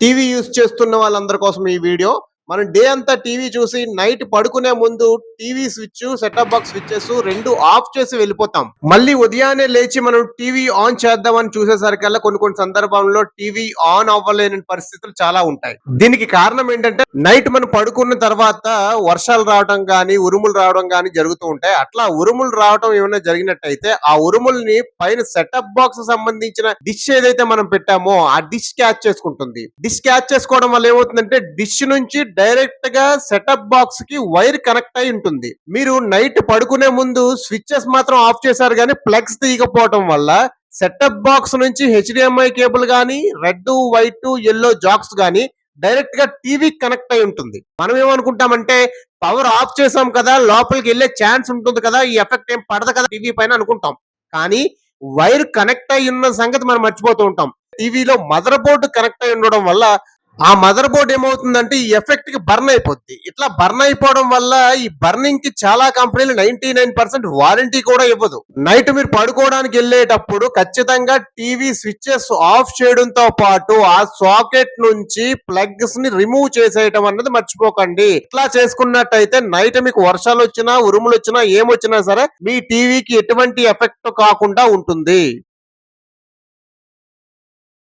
TV use చేస్తున్న వాళ్ళందరి కోసం ఈ వీడియో మనం డే అంతా టీవీ చూసి నైట్ పడుకునే ముందు TV switch setup box switches రెండు ఆఫ్ చేసి వెళ్ళిపోతాం. మళ్ళీ ఉదయాన్నే లేచి మనం టీవీ ఆన్ చేద్దామని చూసేసరికల్లా కొన్ని కొన్ని సందర్భంలో టీవీ ఆన్ అవ్వలేని పరిస్థితులు చాలా ఉంటాయి. దీనికి కారణం ఏంటంటే నైట్ మనం పడుకున్న తర్వాత వర్షాలు రావడం గానీ ఉరుములు రావడం గానీ జరుగుతూ ఉంటాయి. అట్లా ఉరుములు రావడం ఏమైనా జరిగినట్టయితే ఆ ఉరుముల్ని పైన సెటప్ బాక్స్ సంబంధించిన డిష్ ఏదైతే మనం పెట్టామో ఆ డిష్ క్యాచ్ చేసుకుంటుంది. డిష్ క్యాచ్ చేసుకోవడం వల్ల ఏమవుతుందంటే డిష్ నుంచి డైరెక్ట్గా సెటప్ బాక్స్కి వైర్ కనెక్ట్ అయి ఉంటుంది. మీరు నైట్ పడుకునే ముందు స్విచ్చెస్ మాత్రం ఆఫ్ చేశారు కానీ ప్లగ్స్ తీయకపోవడం వల్ల సెటప్ బాక్స్ నుంచి హెచ్డిఎంఐ కేబుల్ గానీ రెడ్ వైట్ ఎల్లో జాక్స్ గానీ డైరెక్ట్గా టీవీ కనెక్ట్ అయి ఉంటుంది. మనం ఏమనుకుంటామంటే పవర్ ఆఫ్ చేసాం కదా లోపలికి వెళ్ళే ఛాన్స్ ఉంటుంది కదా ఈ ఎఫెక్ట్ ఏం పడదు కదా టీవీ పైన అనుకుంటాం. కానీ వైర్ కనెక్ట్ అయి ఉన్న సంగతి మనం మర్చిపోతూ ఉంటాం. టీవీలో మదర్ బోర్డు కనెక్ట్ అయి ఉండడం వల్ల ఆ మదర్ బోర్డ్ ఏమవుతుందంటే ఈ ఎఫెక్ట్కి బర్న్ అయిపోద్ది. ఇట్లా బర్న్ అయిపోవడం వల్ల ఈ బర్నింగ్కి చాలా కంపెనీలు నైన్టీ నైన్ పర్సెంట్ వారంటీ కూడా ఇవ్వదు. నైట్ మీరు పడుకోవడానికి వెళ్ళేటప్పుడు ఖచ్చితంగా టీవీ స్విచ్చెస్ ఆఫ్ చేయడంతో పాటు ఆ సాకెట్ నుంచి ప్లగ్స్ని రిమూవ్ చేసేయటం అన్నది మర్చిపోకండి. ఇట్లా చేసుకున్నట్టయితే నైట్ మీకు వర్షాలు వచ్చినా ఉరుములు వచ్చినా ఏమొచ్చినా సరే మీ టీవీకి ఎటువంటి ఎఫెక్ట్ కాకుండా ఉంటుంది.